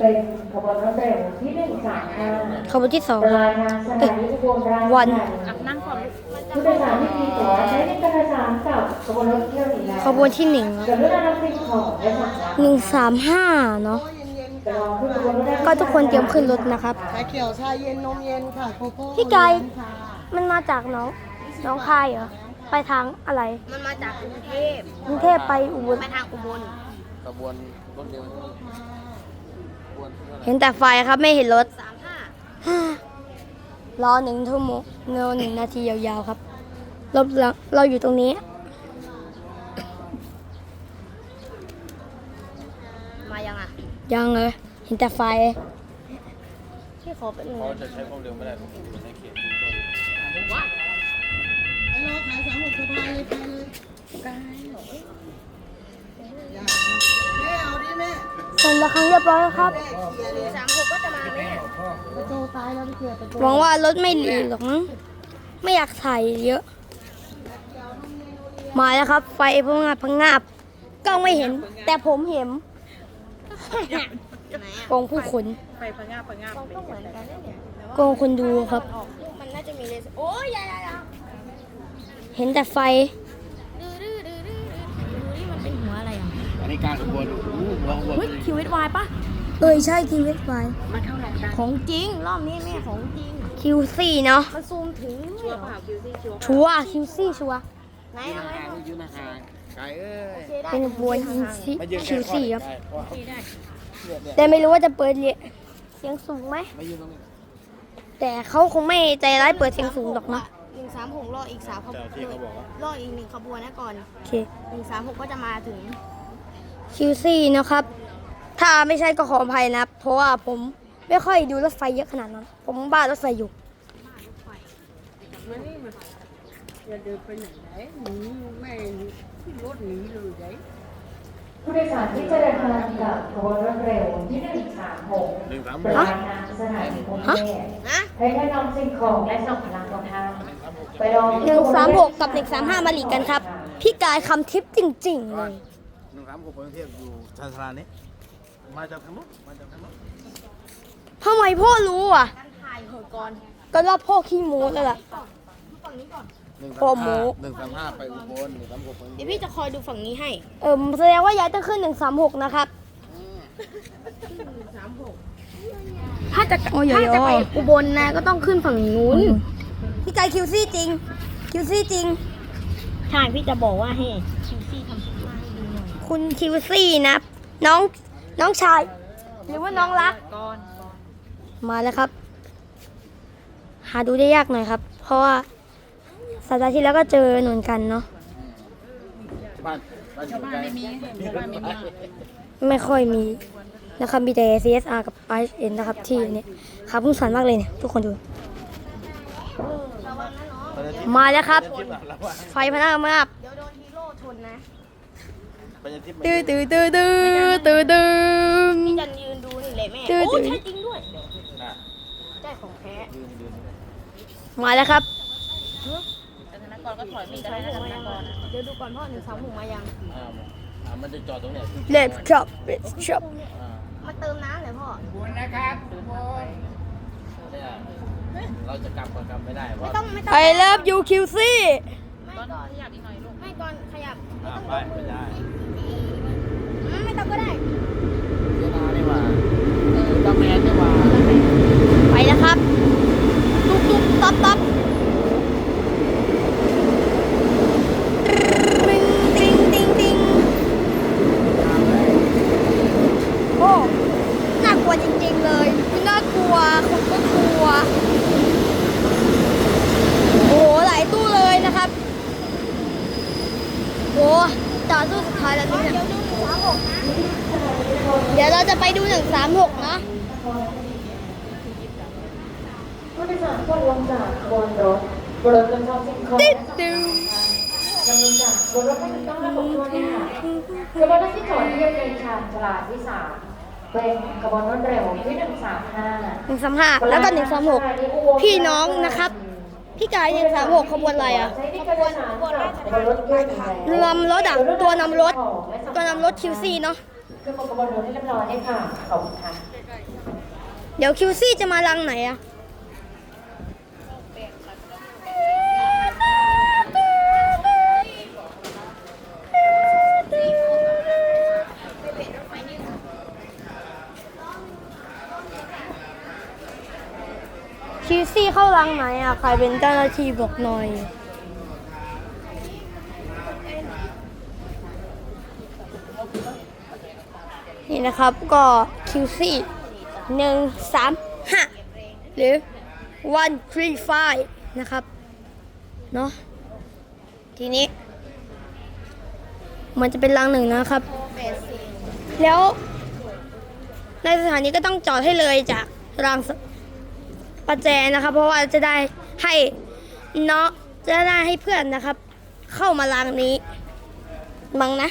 เป็นขบวนรถเร็วที่หนึ่งสามห้าขบวนที่สองปลายทางสถานีอุบลราชวันธานีนั่งก่อนผู้โดยสารที่มีตั๋วใช้ในการโดยสารกับขบวนรถเที่ยวนี้แล้วขบวนที่หนึ่งกรุณานำสิ่งของและสัมภาระหนึ่งสามห้าเนาะไปรอขึ้นขบวนรถได้ก็ทุกคนเตรียมขึ้นรถนะครับชาเขียวชาเย็นนมเย็นค่ะโกโก้พี่ไก่ค่ะมันมาจากน้องน้องคายเหรอไปทางอะไร มันมาจากกรุงเทพกรุงเทพไปอุบลไปทางอุบลขบวนรถเร็วขบวน เห็นแต่ไฟครับไม่เห็นรถสามห้ารอหนึ่งชั่วโมงเนอหนึ่งนาทียาวๆครับเราเราอยู่ตรงนี้ มายังอะ ยังเลยเห็นแต่ไฟพี่ขอเป็นเขาจะใช้ความเร็วไม่ได้ เสร็จแล้วครั้งเรียบร้อยแล้วครับแม่เคลียร์เลยสามหกก็จะมาไหมกระโจตายแล้วพี่เคลียร์กระโจหวังว่ารถไม่หลีหรอกมั้งไม่อยากถ่ายเยอะ มาแล้วครับ ไฟพังงาบพังงาบกล้องไม่เห็น แต่ผมเห็นไหนอะกองผู้คนไฟพังงาพังงาก็เหมือนกันเนี่ยกองคนดูครับออกลูกมันน่าจะมีเลเซอร์โอ้ยอยาอยาอยาเห็นแต่ไฟ อะอันนี้การขบวนโอ้โหหัวขบวนเฮ้ยคิววิทวายปะเอ้ยใช่คิวเอสไฟของจริง รอบนี้แม่ของจริง คิวซี่เนาะมันซูมถึงชัวร์เปล่าคิวซี่ชัวร์ชัวร์คิวซี่ชัวร์ไหนยืนเอาไว้ห่างๆยืนห่างๆไก่เอ้ยโอเคได้เป็นบวนคิวซี่มายืนคิวซี่ครับไก่เพราะว่าโอเคได้เนี่ยเนี่ยแต่ไม่รู้ว่าจะเปิดเสียงสูงไหมมายืนตรงนี้แต่เขาคงไม่ใจร้ายเปิดเสียงสูงหรอกนะหนึ่งสามหกรออีกสามขบเจ้าที่เขาบอกว่ารออีกหนึ่งขบวนนะก่อนโอเคหนึ่งสามหกก็จะมาถึง คิวซี่นะครับ ถ้าไม่ใช่ก็ขออภัยนะครับเพราะว่าผมไม่ค่อยดูรถไฟเยอะขนาดนั้น ผมบ้ารถไฟอยู่อย่าเดินไปไหนไหนหนีแม่ขึ้นรถหนีเลยไหนผู้โดยสารที่จะเดินทางกับขบวนรถเร็วที่หนึ่งสามหกหนึ่งสามปลายทางสถานีกรุงเทพนะให้ได้นำสิ่งของและส่งพลังของทางไปรอหนึ่งสามหกกับหนึ่งสามห้ามาหลีกกันครับ พี่กายคำทิปจริงๆเลย หนึ่งสามหกกรุงเทพอยู่ชานชาลานี้ มาจากทางโน้นมาจากทางโน้นทำไมพ่อรู้อะการถ่ายเหอะก่อนก็รอบพ่อขี้โม้แล้วล่ะ ฝั่งนี้ก่อน หนึ่งโปรสามโมห้าท หนึ่งสามห้าไปอุบลหนึ่งสามหกไปอุบเดี๋ยวลพี่จะคอยดูฝั่งนี้ให้ เออแสดงว่ายายต้องขึ้นหนึ่งสามหกนะครับ ถ้าจะโอ้ยโยโย่ ถ้าจะไปอุบลนะก็ต้องขึ้นฝั่งนู้น พี่กายคิวซี่จริง คิวซี่จริง ใช่พี่จะบอกว่าให้ คุณคิวซี่นะ น้องน้องชาย หรือว่าน้องรักก่อนมาแล้วครับ หาดูได้ยากหน่อยครับ เพราะว่าสัปดาห์ที่แล้วก็เจอหนุนกันเนาะบ้านบ้านชาวบ้านไม่มีชาวบ้านไม่มีไม่ค่อยมีนะครับมีแต่ CSR กับ IN นะครับที่เนี่ยครับพุ่งสันมากเลยเนี่ยทุกคนดูระวังนะเนาะมาแล้วครับทิพย์อะระวังไฟพนักมาก เดี๋ยวโดนฮีโร่ชนนะ ไปยังทิพย์ตื้อตื้อตื้อตื้อตื้อตื้อ พี่จันยืนดูนี่เลยแม่ดื้อโอ้ดื้อใช่จริงด้วย น่ะใช่ของแท้ยืนยืนมาแล้วครับธนากรก็ถอยมีกันธนากรเดี๋ยวดูก่อนพ่อหนึ่งสามหกมายัง อ่าอ่ามันจะจอดตรงเนี้ย Let's shop Let's shop อ่ามาเติมน้ำเลยพ่อ เนี่ยเราจะกลับก็กลับไม่ได้เพไม่ราะต้องไม่ต้อง I love you QC ไม่ก่อนขยับอีกหน่อยลูก ไม่ก่อนขยับ ไม่อ่าต้องไปไม่ได้อื มไม่ต้องก็ได้เวลานี่หว่าเออตาแมนนี่หว่า ไปแล้วครับ ตุ๊กตุ๊กต๊อบต๊อบติ๊งติ๊งติ๊งติ๊งโอ้ น่ากลัวจริงๆเลยน่ากลัวคนก็กลัว โอ้โห หลายตู้เลยนะครับ โอ้ต่อตู้สุดท้ายแล้วเนี่ย เดี๋ยวดูหนึ่งสามหกนะ เดี๋ยวเราจะไปดูหนึ่งสามหกนะ ผู้โดยสารควรลงจากขบวนรถบนรถบรรทุกสิ่งของ ติ๊ด และ ดึง ดำเนินจาก บนรถไม่ถูกต้องระบบตัวเนี่ยค่ะขบวนรถที่จอดเทียบในชานชาลาที่สามเป็นขบวนรถเร็วที่หนึ่งสามห้าหนึ่งสามห้าแล้วก็หนึ่งสามหกพี่น้องนะครับ พี่กายหนึ่งสามหกขบวนอะไรอะใช้ในการโดยสารกับขบวนรถเที่ยวนี้แล้วนำรถอะตัวนำรถ ตัวนำรถคิวซีเนาะคือขบวนรถที่เรียบร้อยเนี่ยค่ะขอบคุณค่ะเดี๋ยวคิวซี่จะมารังไหนอะคิ ฟังไหนอะใครเป็นเจ้าหน้าที่บอกหน่อย นี่นะครับก็คิวซี่หนึ่งสามห้าหรือ one three five นะครับ เนาะทีนี้ มันจะเป็นรังหนึ่งนะครับ แล้ว ในสถานีก็ต้องจอดให้เลยจากรางส ประแจนะครับ เพราะว่าจะได้ให้เนาะจะได้ให้เพื่อนนะครับ เข้ามารางนี้มังนะ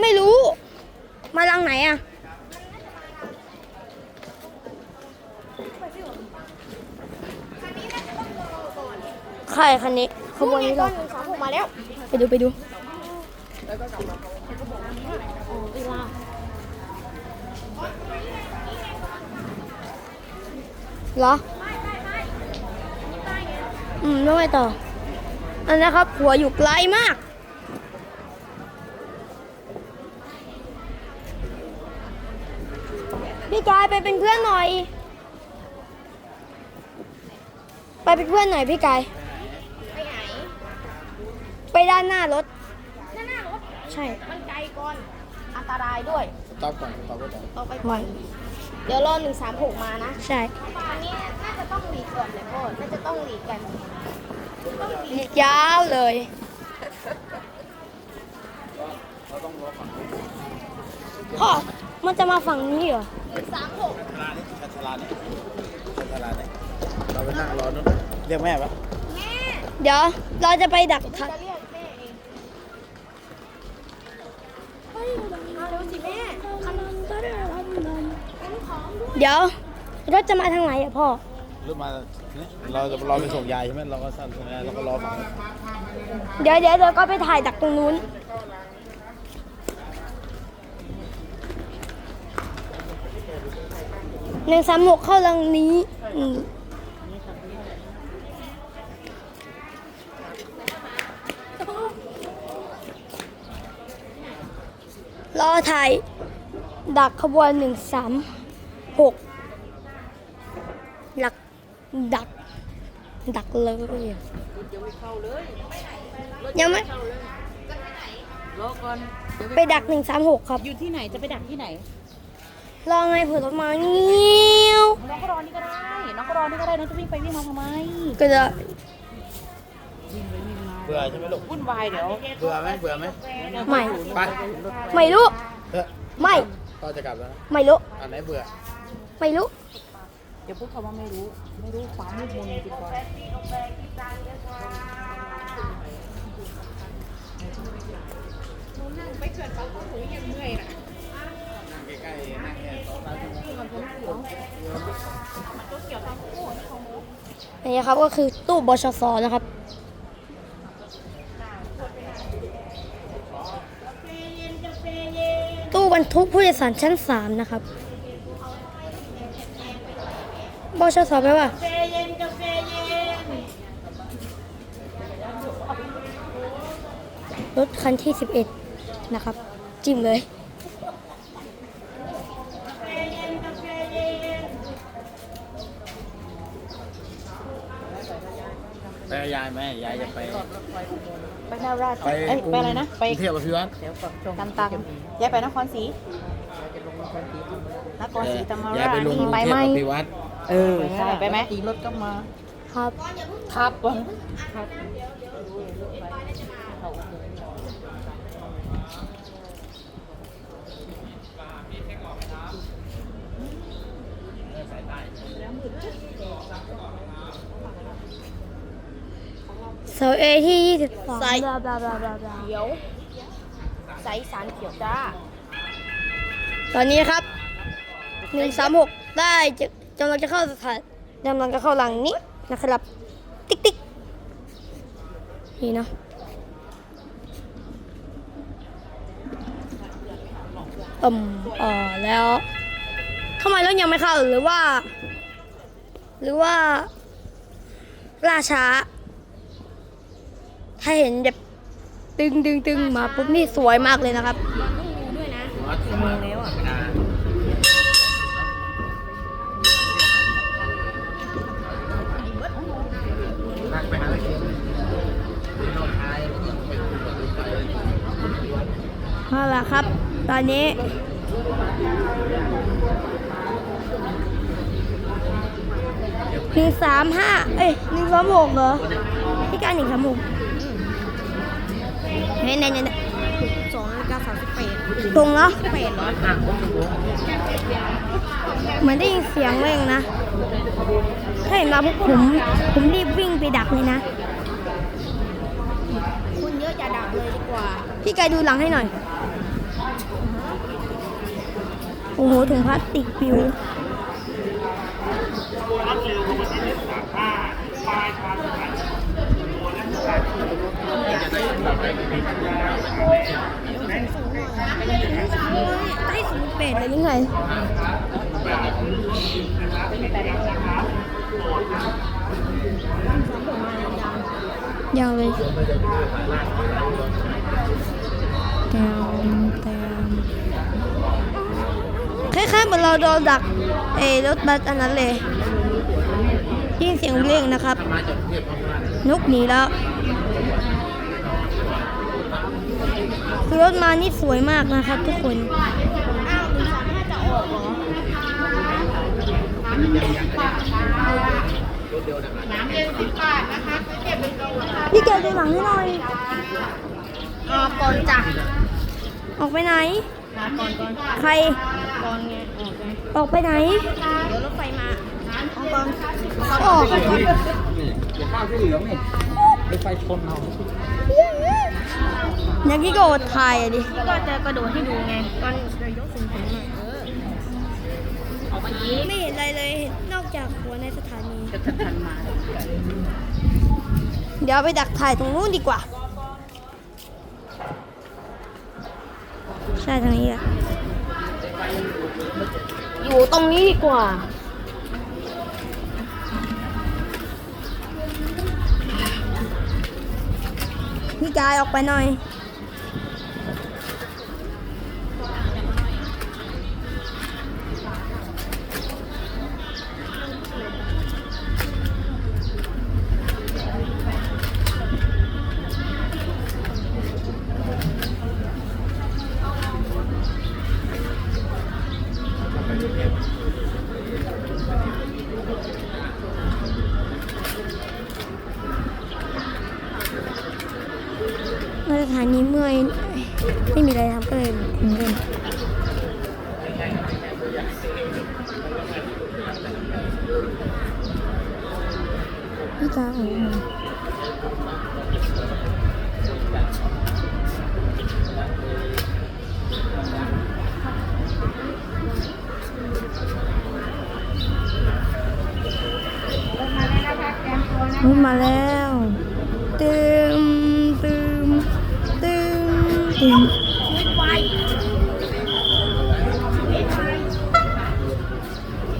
ไม่รู้ มาลังไหนอะใครคันนี้ขบวนนี้ก่อนสามหกมาแล้วไปดูไปดู เหรอ อืมแล้วไงต่อ อันนะครับ หัวอยู่ไกลมาก พี่กายไปเป็นเพื่อนหน่อย ไปเป็นเพื่อนหน่อยพี่กาย ไปไหน ไปด้านหน้ารถหน้าหน้ารถ ใช่ มันไกลก่อน อันตรายด้วยสต็อปก่อนสต็อปก่อนต้องไปไม่ เดี๋ยวรอหนึ่งสามหกมานะใช่อันนี้น่าจะต้องหลีกก่อนเลยพ่อน่าจะต้องหลีกกันยาวเลย พ่อ มันจะมาฝั่งนี้เหรอ หนึ่งสามหกชานี้ชาชลานี้ชาชลานี้เราไปนั่งรอนู้นเรียกแม่ปะแม่เดี๋ยว เราจะไปดักทัจะเรียกแม่เองมาเร็วสิแม่ขนม เดี๋ยวรถจะมาทางไหนอะพ่อหรือมาเนี่ยเราจะรอไปส่งยายใช่ไหมเราก็สั่นส่งยายเราก็รอฝั่งนู้นเดี๋ยวเดี๋ยวเดี๋ยวก็ไปถ่ายดักตรงนู้น หนึ่งสามหกเข้ารังนี้อืมรอถ่ายดักขบวนหนึ่งสาม หกหลักดัก ดักเลยยังไม่เข้าเลยยังไม่รอก่อนเดี๋ยวไปดักหนึ่งสามหกครับ อยู่ที่ไหนจะไปดักที่ไหน รอไงเผื่อรถมาเงี้ยวน้องก็รอนี่ก็ได้น้องก็รอนี่ก็ได้น้องจะวิ่งไปวิ่งมาทำไมก็จะเบื่อใช่ไหมลูกวุ่นวายเดี๋ยวเบื่อไหมเบื่อไหมไม่ไปไม่รู้เออไม่ก็จะกลับแล้วนะไม่รู้อันไหนเบื่อ ไม่รู้เดี๋ยวพูดคำว่าไม่รู้ ไม่รู้ความมืดมนจริงก่อนใกล้ๆนั่งเนี่ยสองสามชั่วโมงนี่ครับก็คือตู้บชสนะครับตู้บรรทุกผู้โดยสารชั้นสามนะครับ บชสแปลว่ารถคันที่11นะครับ จิ้มเลยไปกับยายไหมยายจะไป ไปนาราชไปเอ้ยไปอะไรนะ ไปกรุงเที่ยวกับพี่วัดเดี๋ยวก่อนช่วงกันตังยายไปนครศรีนครศรีธรรมยายราชไปลงกรุนี่งไปเที่ไหยมวกับพี่วัด เออใช่ไปไหมตีรถก็มา ครับ ครับวันเสาเอที่22บลาบลาบลาบลาบลาเขียวใสสารเขียวจ้า ตอนนี้ครับ136ได้จะ กำลังจะเข้าสถานกำลังจะเข้าหลังนี้นะครับ ติ๊กติ๊กนี่นะอืมเออแล้วทำไมรถยังไม่เข้าหรือว่า หรือว่าล่าช้า ถ้าเห็นแบบตึงตึงตึงมาปุ๊บนี่สวยมากเลยนะครับมองด้วยนั่ง ล่ะครับ ตอนนี้ หนึ่งสามห้า เอ้ยหนึ่งสามหกเหรอพี่การหนึ่งสามหกไหนไหนไหนไหนสองนาฬิกาสามสิบแปดตรงเนาะแปดเหรอ เหมือนได้ยินเสียงเลยนะ ถ้าเห็นมาพวกผม ผมรีบวิ่งไปดักเลยนะ คุณเยอะจะดับเลยดีกว่า พี่กายดูหลังให้หน่อย โอ้โหถุงพลาสติกปิวใต้สูงเป็ดเลยนี่ไงยังเลยแตมแตม คล้ายๆเหมือนเราโดนดักเออรถบัสอันนั้นเลยยินเสียงเร่งนะครับ นุกหนีแล้วคือรถมานี่สวยมากนะครับ ทุกคนอ้าวหนึ่งสามห้าจะออกเหรอพี่แกดูหลังให้หน่อยออกก่อนจ้ะออกไปไหนมาก่อนก่อนใคร ก่อนไงออกไงออกไปไหน เดี๋ยวรถไฟมาออกก่อนออกเดี๋ยวข้าวที่เหลืองนี่รถไฟชนเราอย่างที่โกดถ่ายอะดิก็จะกระโดดให้ดูไงก่อนจะยกสูงๆหน่อยเออออกมาอีกไม่เห็นอะไรเลยนอกจากหัวในสถานีจะทันมา เดี๋ยวไปดักถ่ายตรงนู้นดีกว่า ใช่ทางนี้อะู่ตรงนี้ดีกว่า พี่กายออกไปหน่อย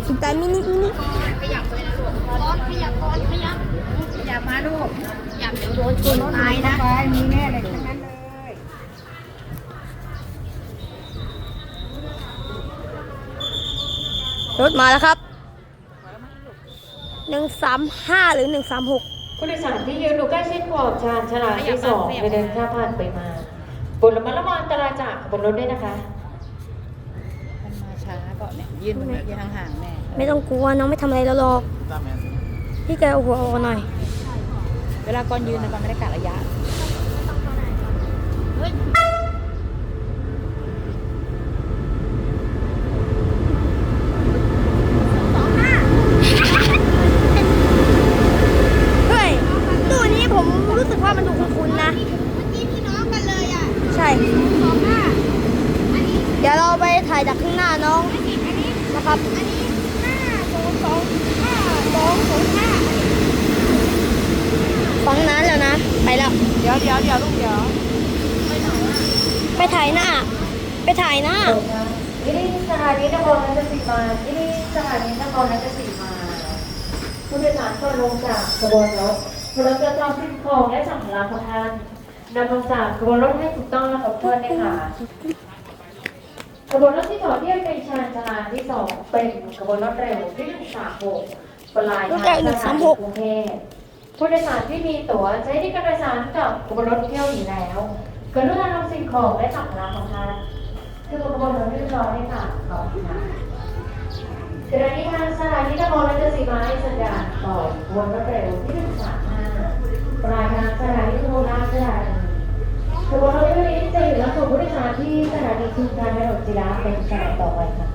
สุดท้ายมินิมินิขยับเลยนะลูกก้อนขยับก้อนขยับขยับมาลูกขยับเดี๋ยวโดนชนตายนะไปมีแน่เลยทั้งนั้นเลยรถมาแล้วครับหนึ่งสามห้าหรือหนึ่งสามหกผู้โดยสารที่ยืนดูใกล้ชิดขอบชานฉลากที่สองไปเดินข้ามผ่านไปมาโปรดระมัดระวังอันตรายจากบนรถด้วยนะคะ มันมาช้าเปล่าเนี่ ยยืนตรงนี้ยืนห่างๆแม่ไม่ต้องกลัวน้องไม่ทำอะไรเราหรอก ตามแมนพี่แกเอาหัวออกหน่อย เวลาก่อนยืนนะก่อนไม่ได้กะระยะเฮ้ยตู้นี้ผมรู้สึกว่ามันดูคุ้นๆนะพี่น้องกันเลยอะใช่เดี๋ยวเราไปถ่ายจากข้างหน้าน้อง นะครับ อันนี้ห้าศูนย์สองห้าสองศูนย์ห้าฟังนั้นแล้วนะ ไปแล้ว เดี๋ยวเดี๋ยวเดี๋ยวลูกเดี๋ยว ไปถ่ายหน้า ไปถ่ายหน้าโปรดทางที่นี่สถานีนครราชสีมาที่นี่สถานีนครราชสีมา ผู้โดยสารก็ลงจากขบวนรถขบวนรถจะจอดสิ่งของและสัมภาระของท่านนำลงจากขบวนรถให้ถูกต้องและครบถ้วนด้วยค่ะ ขบวนรถที่จอดเทียบเป็นชานชาลาที่สองเป็นขบวนรถเร็วที่หนึ่งสามหกปลายทางสถานีกรุงเทพผู้โดยสารที่มีตั๋วใช้ในการโดยสารกับขบวนรถเที่ยวอยู่แล้วกรุณานำสิ่งของและสัมภาระของท่านคือขบวนรถเรียบร้อด้วยค่ะขอบคุณค่ะขณะนี้ทางสถานีนครราชสีมาให้สัญญาณปล่อยวนรถเร็วที่135ปลายทางสถานีโคราชธานี ขบวนรถเร็วนี้จะอยู่รับส่งผู้โดยสารที่สถานีชุมทางถนนจิราเป็นสายต่อไปค่ะ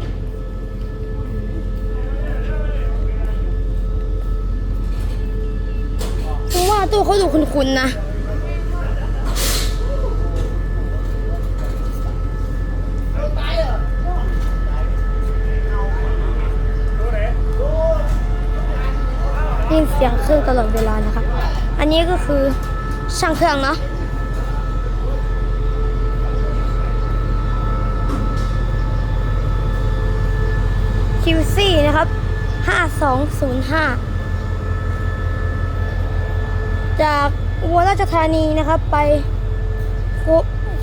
ผมว่าตู้เขาดูคุ้นๆนะได้ยินเสียงเครื่องตลอดเวลานะครับ อันนี้ก็คือช่างเครื่องเนาะ QC นะครับ 5205 จากอุบลราชธานีนะครับ ไป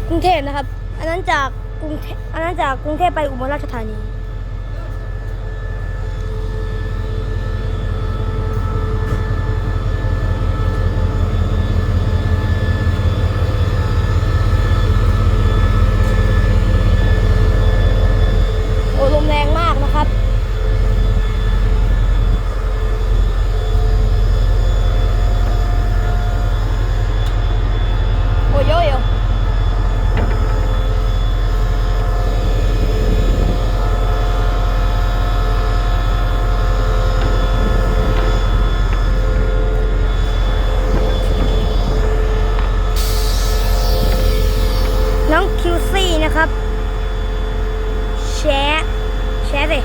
กรุงเทพนะครับ อันนั้นจากกรุงเทพอันนั้นจากกรุงเทพไปอุบลราชธานี โอ้ลมแรงมากนะครับ โอ้ยโยโยน้องคิวซี่นะครับ แชร์ แชร์เลย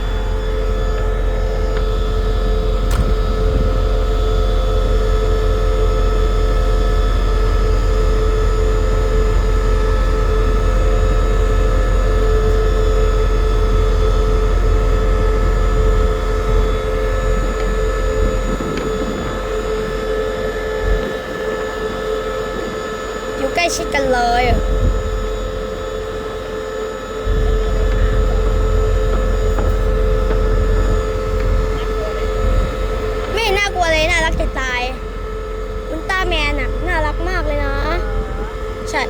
อยู่ใกล้ชิดกันเลย ไม่น่ากลัวเลย น่ารักจะตายอุลตร้าแมนอะน่ารักมากเลยนะ ใช่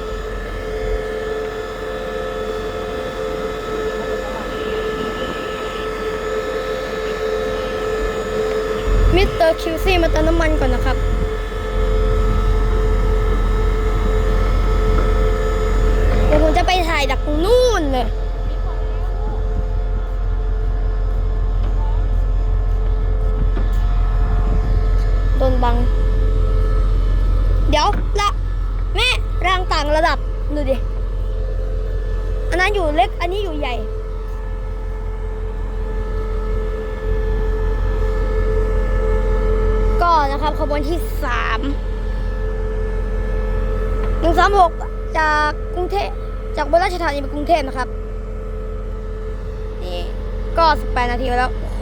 มิสเตอร์คิวซี่มาเติมน้ำมันก่อนนะครับ เดี๋ยวผมจะไปถ่ายจากนู่นเลย โดนบัง เดี๋ยวละแม่ร่างต่างระดับ ดูดิ อันนั้นอยู่เล็ก อันนี้อยู่ใหญ่ ก็นะครับขบวนที่สามหนึ่งสามหกจากกรุงเทพจากบ นราชธานีไปกรุงเทพนะครับ นี่ก็สิบแปดนาทีแล้ว โห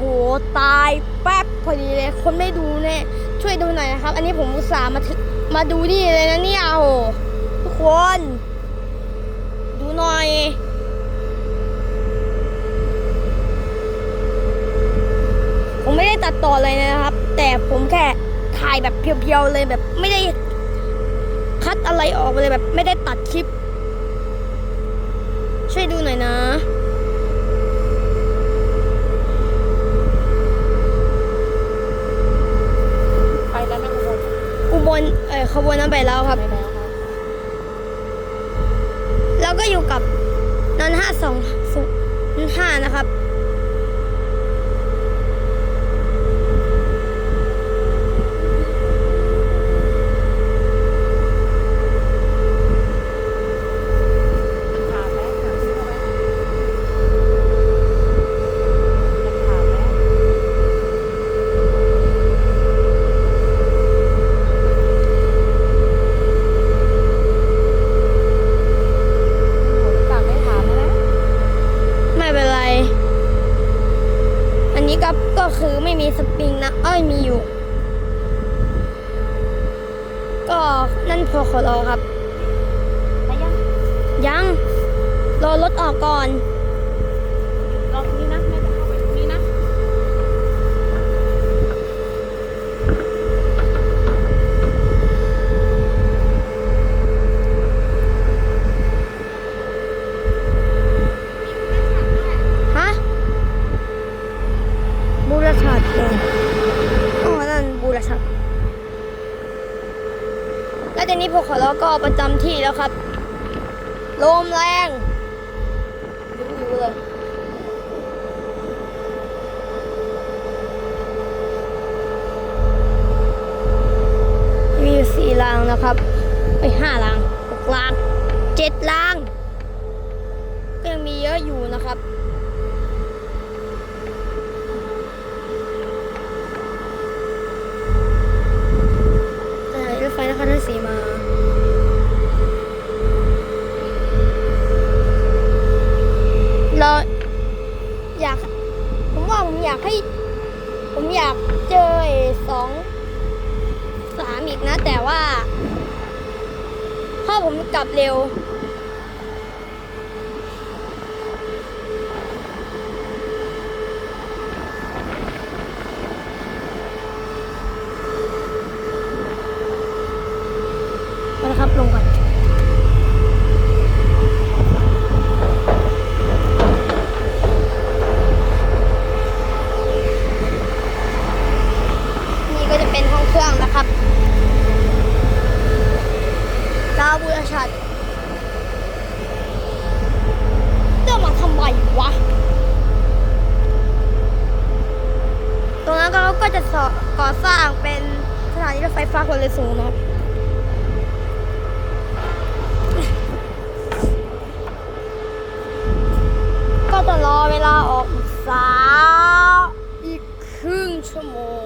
ตายแป๊บพอดีเลย คนไม่ดูเนี่ย ช่วยดูหน่อยนะครับ อันนี้ผมอุตส่าห์มาถึมาดูนี่เลยนะเนี่ยโอ้โหทุกคน ดูหน่อยผมไม่ได้ตัดต่อเลยนะครับ แต่ผมแค่ถ่ายแบบเพียวๆเลยแบบไม่ได้คัดอะไรออกเลยแบบไม่ได้ ดูหน่อยนะ ไปแล้วนะอุบลอุบลเออขบวนนั้นไปแล้วครับ ไปแล้วค่ะแล้วก็อยู่กับนันห้าสองศูนย์ห้านะครับ ถามไหมถามชื่อเขาไหมถามไหม ผมกลับไม่ถามแล้วนะ ไม่เป็นไร สปริงนะ เอ้ยมีอยู่ ก็นั่นพอขอ รอครับไปยังยัง รอรถออกก่อน รอตรงนี้นะแม่จะเข้าไปตรงนี้นะ ฮะ บูรชัดเลยอ๋อนั่นบูรชัดแล้ วทีนี้วกขอเราก็ประจำที่แล้วครับ ลมแรงอยู่เลยมีสี่รางนะครับไปห้ารางหกรางเจ็ดรางก็ยังมีเยอะอยู่นะครับไฟนครราชสีมา เราอยาก ผมว่าผมอยากให้ ผมอยากเจอสองสามอีกนะ แต่ว่าพ่อผมกลับเร็ว มานะครับ ลงก่อน นี่ก็จะเป็นห้องเครื่องนะครับดาวบุรชัดเจ้ามาทำไมวะ ตรงนั้นก็ก็จะก่อสร้างเป็นสถานีรถไฟฟ้าความเร็วสูงนะครับ ก็จะรอเวลาออกสาวอีกครึ่งชั่วโมง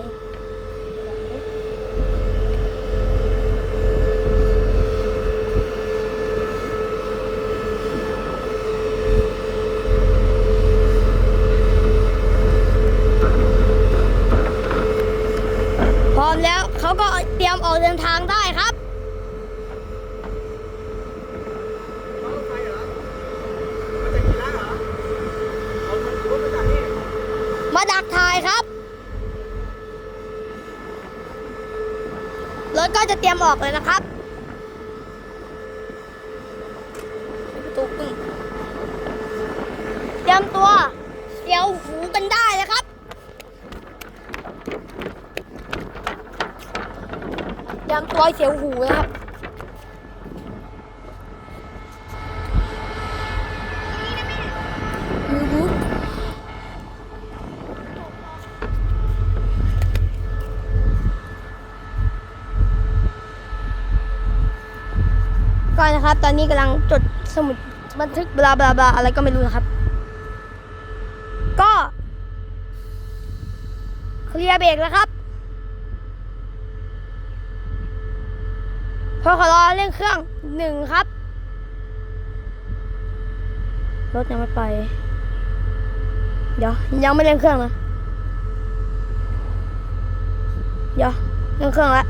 พร้อมแล้วเขาก็เตรียมออกเดินทางได้ครับ มาดักถ่ายครับ รถก็จะ เตรียมออกเลยนะครับประตูปึ้งเตรียมตัวเสียวหูกันได้เลยครับ เตรียมตัวเสียวหูนะครับ อือฮึก็ นะครับ ตอนนี้กำลังจดสมุดบันทึกบลาบลาบลาอะไรก็ไม่รู้นะครับ ก็เคลียร์เบรกแล้วครับพอขอรอเร่งเครื่องหนึ่งครับ รถยังไม่ไป เดี๋ยวยังไม่เร่งเครื่องนะเดี๋ยวเร่งเครื่องแล้ว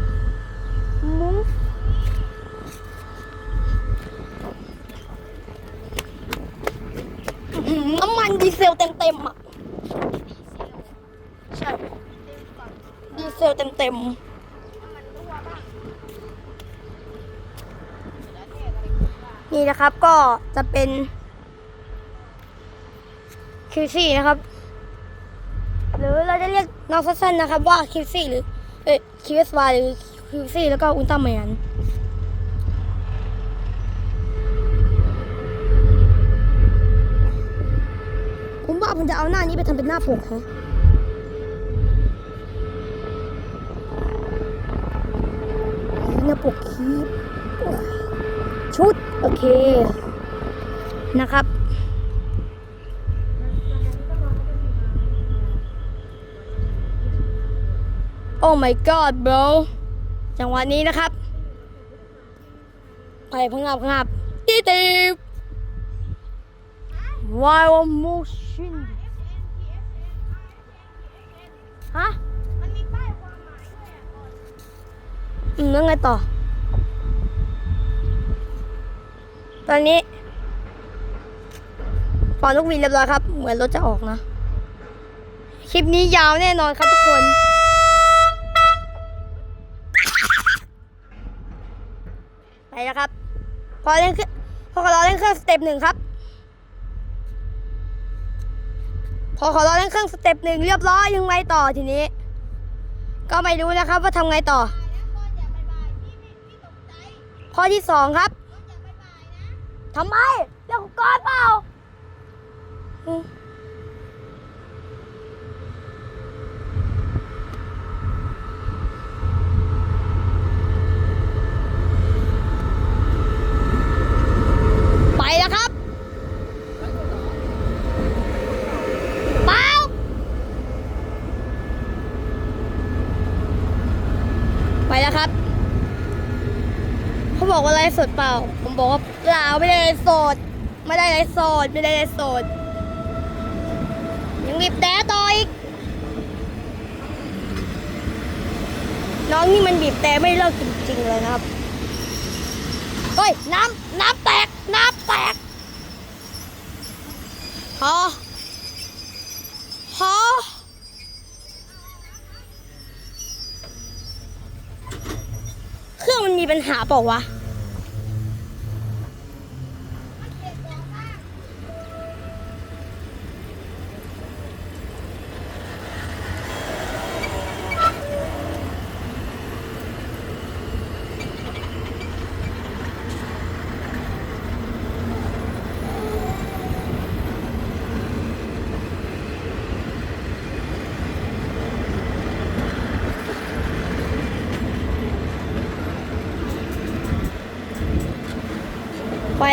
น้ำมันดีเซลเต็มๆอะใช่ดีเซลเต็มๆนี่นะครับก็จะเป็นคิวซี่นะครับ หรือเราจะเรียกน้องสั้นๆนะครับว่าคิวซี่หรือเอ้คิวเอสวหรือคิวซี่แล้วก็อุลตร้าแมน ผมว่าผมจะเอาหน้านี้ไปทำเป็นหน้าปกฮะหน้าปกคลิปชุด โอเค นะครับโอ้ my god bro จังหวะนี้นะครับ ไปพังงับพังงับตีตี wild motion ฮะอืมแล้วไงต่อ ตอนนี้ปอนลูกวีเรียบร้อยครับ เหมือนรถจะออกนะ คลิปนี้ยาวแน่นอนครับทุกคน ไปแล้วครับ พอเล่นเครื่องพอขอรอเล่นเครื่องสเต็ปหนึ่งครับ พอขอรอเล่นเครื่องสเต็ปหนึ่งเรียบร้อยยังไงต่อทีนี้ ก็ไม่รู้นะครับว่าทำไงต่อ ข้อที่สองครับทำไมเรื่องก้อนเปล่าอืมไปแล้วครับ เปล่า ไปแล้วครับ เขาบอกว่าไลฟ์ส ดเปล่า ผมบอกว่าเปล่าไม่ได้ไลฟ์สด ไม่ได้ไลฟ์สดไม่ได้ไลฟ์สด ยังบีบแต่ต่ออีก น้องนี่มันบีบแต่ไม่เลิกจริงๆเลยนะครับเฮ้ยน้ำน้ำแตกน้ำแตกพอพอเครื่องมันมีปัญหาเปล่าวะ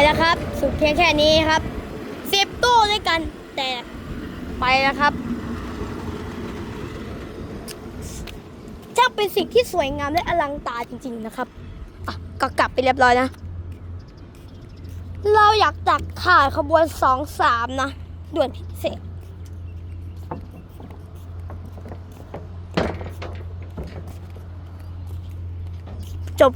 แล้วครับ สุดเพียงแค่นี้ครับสิบตู้ด้วยกัน แต่ไปแล้วครับช่างเป็นสิ่งที่สวยงามและอลังตาจริง ๆนะครับอะก็กลับไปเรียบร้อยนะ เราอยากตักถ่ายขบวนสองสามนะ ด่วนพิเศษ